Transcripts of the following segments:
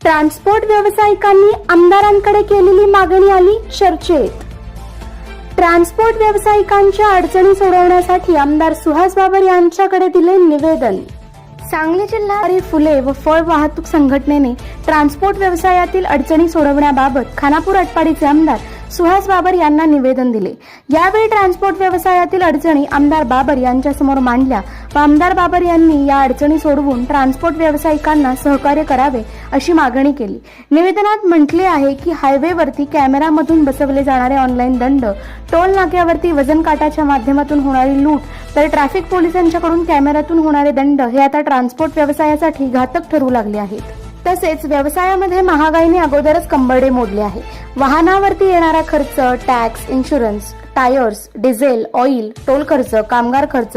Transport व्यावसायिकांनी आमदारांकडे केलेली मागणी आली चर्चेत. ट्रान्सपोर्ट व्यावसायिकांच्या अडचणी सोडवण्यासाठी आमदार सुहास बाबर यांच्याकडे दिले निवेदन. सांगली जिल्हा फुले व फळ वाहतूक संघटनेने ट्रान्सपोर्ट व्यवसायातील अडचणी सोडवण्याबाबत खानापूर अटपाडीचे आमदार सुहास बाबर यांना निवेदन दिले. यावेळी ट्रान्सपोर्ट व्यवसायातील अडचणी आमदार बाबर यांच्यासमोर मांडल्या. आमदार बाबर यांनी या अडचणी सोडवून ट्रान्सपोर्ट व्यावसायिकांना सहकार्य करावे अशी मागणी केली. निवेदनात म्हटले आहे की हायवेवरती कॅमेरामधून बसवले जाणारे ऑनलाईन दंड टोल नाक्यावरती वजन काटाच्या माध्यमातून होणारी लूट तर ट्रॅफिक पोलिसांच्याकडून कॅमेऱ्यातून होणारे दंड हे आता ट्रान्सपोर्ट व्यवसायासाठी घातक ठरू लागले आहेत. तसेच व्यवसायामध्ये महागाईने अगोदरच कंबरडे मोडले आहे. वाहनावरती येणारा खर्च tax insurance tyres diesel oil toll खर्च कामगार खर्च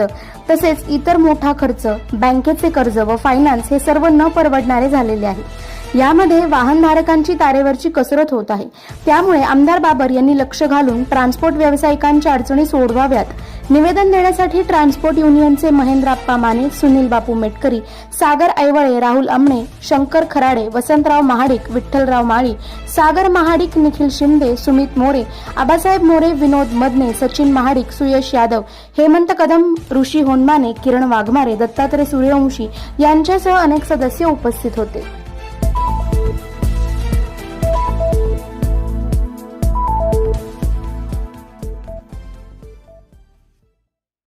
तसेच इतर मोठा खर्च बँकेचे कर्ज व फायनान्स हे सर्व न परवडणारे झालेले आहे. यामध्ये वाहनधारकांची तारेवरची कसरत होत आहे. त्यामुळे आमदार बाबर यांनी लक्ष घालून ट्रान्सपोर्ट व्यावसायिकांच्या अडचणी सोडवाव्यात. निवेदन देण्यासाठी ट्रान्सपोर्ट युनियनचे महेंद्राप्पा माने सुनील बापू मेटकरी सागर ऐवळे राहुल अमणे शंकर खराडे वसंतराव महाडिक विठ्ठलराव माळी सागर महाडिक निखिल शिंदे सुमित मोरे आबासाहेब मोरे विनोद मदने सचिन महाडिक सुयश यादव हेमंत कदम ऋषी होनमाने किरण वाघमारे दत्तात्रय सूर्यवंशी यांच्यासह अनेक सदस्य उपस्थित होते.